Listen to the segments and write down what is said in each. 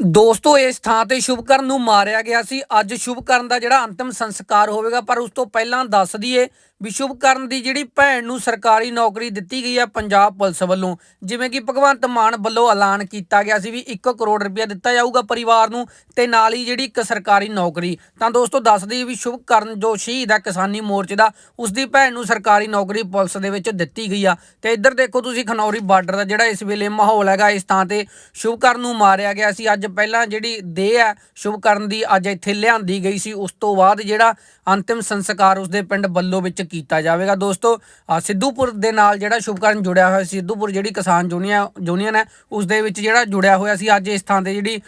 ਦੋਸਤੋ, ਇਸ ਥਾਂ ਤੇ ਸ਼ੁਭਕਰਨ ਨੂੰ ਮਾਰਿਆ ਗਿਆ ਸੀ। ਅੱਜ ਸ਼ੁਭਕਰਨ ਦਾ ਜਿਹੜਾ ਅੰਤਿਮ ਸੰਸਕਾਰ ਹੋਵੇਗਾ, ਪਰ ਉਸ ਤੋਂ ਪਹਿਲਾਂ ਦੱਸ ਦਈਏ ਵੀ ਸ਼ੁਭਕਰਨ ਦੀ ਜਿਹੜੀ ਭੈਣ ਨੂੰ ਸਰਕਾਰੀ ਨੌਕਰੀ ਦਿੱਤੀ ਗਈ ਹੈ ਪੰਜਾਬ ਪੁਲਿਸ ਵੱਲੋਂ, ਜਿਵੇਂ ਕਿ ਭਗਵੰਤ ਮਾਨ ਵੱਲੋਂ ਐਲਾਨ ਕੀਤਾ ਗਿਆ ਸੀ ਵੀ 1 ਕਰੋੜ ਰੁਪਇਆ ਦਿੱਤਾ ਜਾਊਗਾ ਪਰਿਵਾਰ ਨੂੰ ਤੇ ਨਾਲ ਹੀ ਜਿਹੜੀ ਇੱਕ ਸਰਕਾਰੀ ਨੌਕਰੀ। ਤਾਂ ਦੋਸਤੋ ਦੱਸਦੀ ਵੀ ਸ਼ੁਭਕਰਨ ਜੋ ਸ਼ਹੀਦ ਹੈ ਕਿਸਾਨੀ ਮੋਰਚੇ ਦਾ ਉਸ ਦੀ ਭੈਣ ਨੂੰ ਸਰਕਾਰੀ ਨੌਕਰੀ ਪੁਲਿਸ ਦੇ ਵਿੱਚ ਦਿੱਤੀ ਗਈ ਆ। ਤੇ ਇੱਧਰ ਦੇਖੋ ਤੁਸੀਂ ਖਨੌਰੀ ਬਾਰਡਰ ਦਾ ਜਿਹੜਾ ਇਸ ਵੇਲੇ ਮਾਹੌਲ ਹੈਗਾ, ਇਸ ਥਾਂ ਤੇ ਸ਼ੁਭਕਰਨ ਨੂੰ ਮਾਰਿਆ ਗਿਆ ਸੀ। ਅੱਜ ਪਹਿਲਾਂ ਜਿਹੜੀ ਦੇਹ ਹੈ ਸ਼ੁਭਕਰਨ ਦੀ ਅੱਜ ਇੱਥੇ ਲਿਆਂਦੀ ਗਈ ਸੀ। ਉਸ ਤੋਂ ਬਾਅਦ ਜਿਹੜਾ ਅੰਤਿਮ ਸੰਸਕਾਰ ਉਸਦੇ ਪਿੰਡ ਬੱਲੋ ਵਿੱਚ ਕੀਤਾ ਜਾਵੇਗਾ। ਦੋਸਤੋ ਸਿੱਧੂਪੁਰ ਦੇ ਨਾਲ ਜਿਹੜਾ ਸ਼ੁਭਕਰਨ ਜੁੜਿਆ ਹੋਇਆ ਸੀ, ਸਿੱਧੂਪੁਰ ਜਿਹੜੀ ਕਿਸਾਨ ਯੂਨੀਅਨ ਯੂਨੀਅਨ ਹੈ, ਉਸ ਦੇ ਵਿੱਚ ਜਿਹੜਾ ਜੁੜਿਆ ਹੋਇਆ ਸੀ, ਅੱਜ ਇਸ ਥਾਂ ਤੇ ਜਿਹੜੀ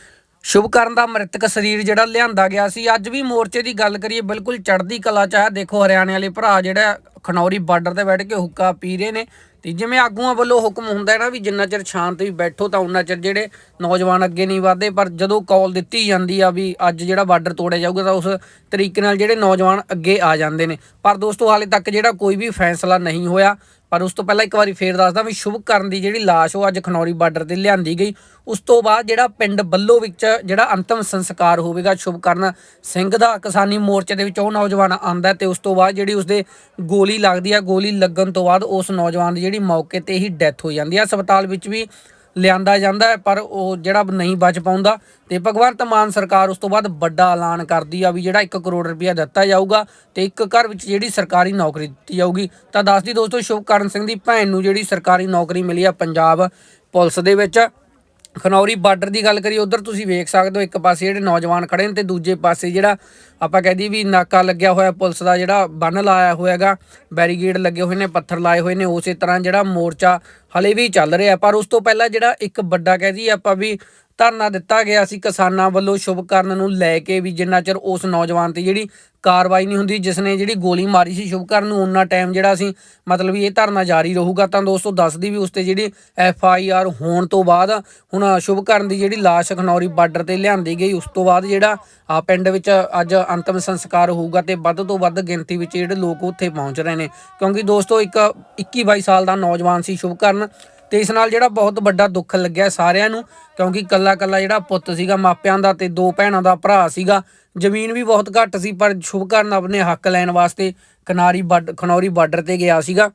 ਸ਼ੁਭਕਰਨ ਦਾ ਮ੍ਰਿਤਕ ਸਰੀਰ ਜਿਹੜਾ ਲਿਆਂਦਾ ਗਿਆ ਸੀ। ਅੱਜ ਵੀ ਮੋਰਚੇ ਦੀ ਗੱਲ ਕਰੀਏ, ਬਿਲਕੁਲ ਚੜ੍ਹਦੀ ਕਲਾ ਚ ਹੈ। ਦੇਖੋ, ਹਰਿਆਣੇ ਵਾਲੇ ਭਰਾ ਜਿਹੜਾ ਖਨੌਰੀ ਬਾਰਡਰ ਤੇ ਬੈਠ ਕੇ ਹੁੱਕਾ ਪੀ ਰਹੇ ਨੇ। ਤੇ ਜਿਵੇਂ ਆਗੂਆਂ ਵੱਲੋਂ ਹੁਕਮ ਹੁੰਦਾ ਹੈ ਨਾ ਵੀ ਜਿੰਨਾ ਚਿਰ ਸ਼ਾਂਤ ਵੀ ਬੈਠੋ ਤਾਂ ਉਹਨਾਂ ਚਿਰ ਜਿਹੜੇ ਨੌਜਵਾਨ ਅੱਗੇ ਨਹੀਂ ਵਧਦੇ, ਪਰ ਜਦੋਂ ਕਾਲ ਦਿੱਤੀ ਜਾਂਦੀ ਆ ਵੀ ਅੱਜ ਜਿਹੜਾ ਬਾਰਡਰ ਤੋੜਿਆ ਜਾਊਗਾ ਤਾਂ ਉਸ ਤਰੀਕੇ ਨਾਲ ਜਿਹੜੇ ਨੌਜਵਾਨ ਅੱਗੇ ਆ ਜਾਂਦੇ ਨੇ। ਪਰ ਦੋਸਤੋ ਹਾਲੇ ਤੱਕ ਜਿਹੜਾ ਕੋਈ ਵੀ ਫੈਸਲਾ ਨਹੀਂ ਹੋਇਆ ਪਰ ਉਸ ਤੋਂ ਪਹਿਲਾਂ ਇੱਕ ਵਾਰੀ ਫੇਰ ਦੱਸਦਾ ਵੀ ਸ਼ੁਭਕਰਨ ਦੀ ਜਿਹੜੀ ਲਾਸ਼ ਉਹ ਅੱਜ ਖਨੌਰੀ ਬਾਰਡਰ ਤੇ ਲਿਆਂਦੀ ਗਈ। ਉਸ ਤੋਂ ਬਾਅਦ ਜਿਹੜਾ ਪਿੰਡ ਬੱਲੋ ਵਿੱਚ ਜਿਹੜਾ ਅੰਤਮ ਸੰਸਕਾਰ ਹੋਵੇਗਾ ਸ਼ੁਭਕਰਨ ਸਿੰਘ ਦਾ ਕਿਸਾਨੀ ਮੋਰਚੇ ਦੇ ਵਿੱਚ ਉਹ ਨੌਜਵਾਨ ਆਂਦਾ ਤੇ ਉਸ ਤੋਂ ਬਾਅਦ ਜਿਹੜੀ ਉਸਦੇ ਗੋਲੀ ਲੱਗਦੀ ਆ, ਗੋਲੀ ਲੱਗਣ ਤੋਂ ਬਾਅਦ ਉਸ ਨੌਜਵਾਨ ਦੀ ਜਿਹੜੀ ਮੌਕੇ ਤੇ ਹੀ ਡੈਥ ਹੋ ਜਾਂਦੀ ਆ। ਹਸਪਤਾਲ ਵਿੱਚ ਵੀ ਲਿਆਂਦਾ ਜਾਂਦਾ ਹੈ, ਪਰ ਉਹ ਜਿਹੜਾ ਨਹੀਂ ਬਚ ਪਾਉਂਦਾ ਤੇ ਭਗਵੰਤ ਮਾਨ ਸਰਕਾਰ ਉਸ ਤੋਂ ਬਾਅਦ ਵੱਡਾ ਐਲਾਨ ਕਰਦੀ ਆ ਵੀ ਜਿਹੜਾ 1 ਕਰੋੜ ਰੁਪਇਆ ਦਿੱਤਾ ਜਾਊਗਾ ਤੇ ਇੱਕ ਘਰ ਵਿੱਚ ਜਿਹੜੀ ਸਰਕਾਰੀ ਨੌਕਰੀ ਦਿੱਤੀ ਜਾਊਗੀ। ਤਾਂ ਦੱਸਦੀ ਦੋਸਤੋ, ਸ਼ੁਭਕਰਨ ਸਿੰਘ ਦੀ ਭੈਣ ਨੂੰ ਜਿਹੜੀ ਸਰਕਾਰੀ ਨੌਕਰੀ ਮਿਲੀ ਆ ਪੰਜਾਬ ਪੁਲਿਸ ਦੇ ਵਿੱਚ। ਖਨੌਰੀ ਬਾਰਡਰ ਦੀ ਗੱਲ ਕਰੀਏ, ਉਧਰ ਤੁਸੀਂ ਵੇਖ ਸਕਦੇ ਹੋ, ਇੱਕ ਪਾਸੇ ਜਿਹੜੇ ਨੌਜਵਾਨ ਖੜੇ ਨੇ ਤੇ ਦੂਜੇ ਪਾਸੇ ਜਿਹੜਾ ਆਪਾਂ ਕਹਿ ਦਈਏ ਵੀ ਨਾਕਾ ਲੱਗਿਆ ਹੋਇਆ ਪੁਲਿਸ ਦਾ ਜਿਹੜਾ ਬੰਨ ਲਾਇਆ ਹੋਇਆ ਹੈਗਾ ਬੈਰੀਗੇਡ ਲੱਗੇ ਹੋਏ ਨੇ, ਪੱਥਰ ਲਾਏ ਹੋਏ ਨੇ, ਉਸੇ ਤਰ੍ਹਾਂ ਜਿਹੜਾ ਮੋਰਚਾ ਹਲੇ ਵੀ ਚੱਲ ਰਿਹਾ, ਪਰ ਉਸ ਤੋਂ ਪਹਿਲਾਂ ਜਿਹੜਾ ਇੱਕ ਵੱਡਾ ਕਹਿ ਦਈਏ ਆਪਾਂ ਵੀ ਧਰਨਾ ਦਿੱਤਾ ਗਿਆ ਸੀ ਕਿਸਾਨਾਂ ਵੱਲੋਂ ਸ਼ੁਭਕਰਨ ਨੂੰ ਲੈ ਕੇ ਵੀ ਜਿੰਨਾ ਚਿਰ ਉਸ ਨੌਜਵਾਨ ਤੇ ਜਿਹੜੀ ਕਾਰਵਾਈ ਨਹੀਂ ਹੁੰਦੀ, ਜਿਸ ਨੇ ਜਿਹੜੀ ਗੋਲੀ ਮਾਰੀ ਸੀ ਸ਼ੁਭਕਰਨ ਨੂੰ ਉਹਨਾਂ ਟਾਈਮ ਜਿਹੜਾ ਸੀ ਮਤਲਬ ਵੀ ਇਹ ਧਰਨਾ ਜਾਰੀ ਰਹੂਗਾ। ਤਾਂ ਦੋਸਤੋ ਦੱਸਦੀ ਵੀ ਉਸ ਤੇ ਜਿਹੜੀ ਐਫ ਆਈ ਆਰ ਹੋਣ ਤੋਂ ਬਾਅਦ ਹੁਣ ਸ਼ੁਭਕਰਨ ਦੀ ਜਿਹੜੀ ਲਾਸ਼ ਖਨੌਰੀ ਬਾਰਡਰ ਤੇ ਲਿਆਂਦੀ ਗਈ, ਉਸ ਤੋਂ ਬਾਅਦ ਜਿਹੜਾ ਆ ਪਿੰਡ ਵਿੱਚ ਅੱਜ ਅੰਤਮ ਸੰਸਕਾਰ ਹੋਊਗਾ ਤੇ ਵੱਧ ਤੋਂ ਵੱਧ ਗਿਣਤੀ ਵਿੱਚ ਜਿਹੜੇ ਲੋਕ ਉੱਥੇ ਪਹੁੰਚ ਰਹੇ ਨੇ। ਕਿਉਂਕਿ ਦੋਸਤੋ ਇੱਕ 21 22 ਸਾਲ ਦਾ ਨੌਜਵਾਨ ਸੀ ਸ਼ੁਭਕਰਨ ਤੇ ਇਸ ਨਾਲ ਜਿਹੜਾ ਬਹੁਤ ਵੱਡਾ ਦੁੱਖ ਲੱਗਿਆ ਸਾਰਿਆਂ ਨੂੰ, ਕਿਉਂਕਿ ਕੱਲਾ ਕੱਲਾ ਜਿਹੜਾ ਪੁੱਤ ਸੀਗਾ ਮਾਪਿਆਂ ਦਾ ਤੇ ਦੋ ਭੈਣਾਂ ਦਾ ਭਰਾ ਸੀਗਾ, ਜ਼ਮੀਨ ਵੀ ਬਹੁਤ ਘੱਟ ਸੀ, ਪਰ ਸ਼ੁਭਕਰਨ ਆਪਣੇ ਹੱਕ ਲੈਣ ਵਾਸਤੇ ਕਨਾਰੀ ਖਨੌਰੀ ਬਾਰਡਰ ਤੇ ਗਿਆ ਸੀਗਾ।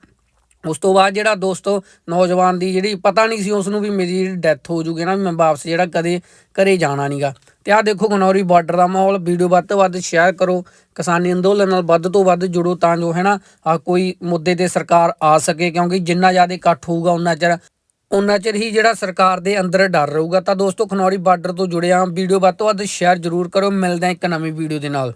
ਉਸ ਤੋਂ ਬਾਅਦ ਜਿਹੜਾ ਦੋਸਤੋ ਨੌਜਵਾਨ ਦੀ ਜਿਹੜੀ ਪਤਾ ਨਹੀਂ ਸੀ ਉਸ ਨੂੰ ਵੀ ਮੇਰੀ ਜਿਹੜੀ ਡੈਥ ਹੋ ਜੂਗੀ ਨਾ, ਵੀ ਮੈਂ ਵਾਪਸ ਜਿਹੜਾ ਕਦੇ ਘਰੇ ਜਾਣਾ ਨਹੀਂਗਾ ਤੇ ਆਹ ਦੇਖੋ ਖਨੌਰੀ ਬਾਰਡਰ ਦਾ ਮਾਹੌਲ, ਵੀਡੀਓ ਵੱਧ ਤੋਂ ਵੱਧ ਸ਼ੇਅਰ ਕਰੋ, ਕਿਸਾਨੀ ਅੰਦੋਲਨ ਨਾਲ ਵੱਧ ਤੋਂ ਵੱਧ ਜੁੜੋ ਤਾਂ ਜੋ ਹੈ ਨਾ, ਆਹ ਕੋਈ ਮੁੱਦੇ ਤੇ ਸਰਕਾਰ ਆ ਸਕੇ, ਕਿਉਂਕਿ ਜਿੰਨਾ ਜ਼ਿਆਦਾ ਇਕੱਠ ਹੋਊਗਾ ਉਹਨਾਂ ਚਿਰ ਉਹਨਾਂ ਚਿਰ ਹੀ ਜਿਹੜਾ ਸਰਕਾਰ ਦੇ ਅੰਦਰ ਡਰ ਰਹੂਗਾ। ਤਾਂ ਦੋਸਤੋ, ਖਨੌਰੀ ਬਾਰਡਰ ਤੋਂ ਜੁੜਿਆ ਵੀਡੀਓ ਵੱਧ ਤੋਂ ਵੱਧ ਸ਼ੇਅਰ ਜ਼ਰੂਰ ਕਰੋ, ਮਿਲਦੇ ਹਾਂ ਇੱਕ ਨਵੀਂ ਵੀਡੀਓ ਦੇ ਨਾਲ।